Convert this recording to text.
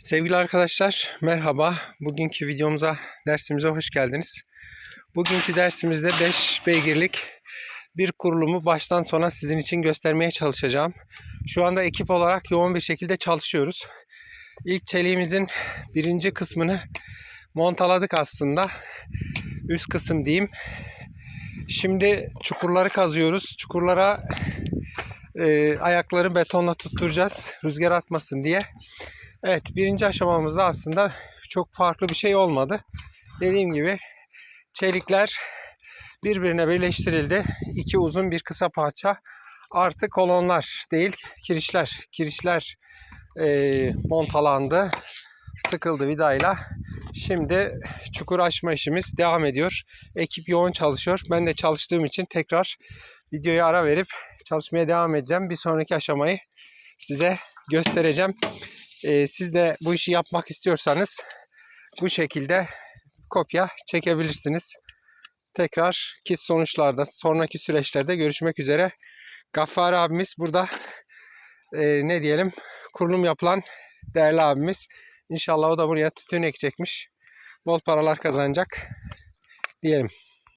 Sevgili arkadaşlar merhaba. Bugünkü videomuza, dersimize hoş geldiniz. Bugünkü dersimizde 5 beygirlik bir kurulumu baştan sona sizin için göstermeye çalışacağım. Şu anda ekip olarak yoğun bir şekilde çalışıyoruz. İlk çeliğimizin birinci kısmını montaladık aslında. Üst kısım diyeyim. Şimdi çukurları kazıyoruz. Çukurlara e, ayakları betonla tutturacağız. Rüzgar atmasın diye. Evet birinci aşamamızda aslında çok farklı bir şey olmadı. Dediğim gibi çelikler birbirine birleştirildi. İki uzun bir kısa parça. Artı kolonlar değil kirişler. Kirişler e, montalandı. Sıkıldı vidayla. Şimdi çukur açma işimiz devam ediyor. Ekip yoğun çalışıyor. Ben de çalıştığım için tekrar videoya ara verip çalışmaya devam edeceğim. Bir sonraki aşamayı size göstereceğim. Ee, siz de bu işi yapmak istiyorsanız bu şekilde kopya çekebilirsiniz. Tekrar ki sonuçlarda sonraki süreçlerde görüşmek üzere. Gaffar abimiz burada e, ne diyelim kurulum yapılan değerli abimiz. İnşallah o da buraya tütün ekecekmiş. Bol paralar kazanacak diyelim.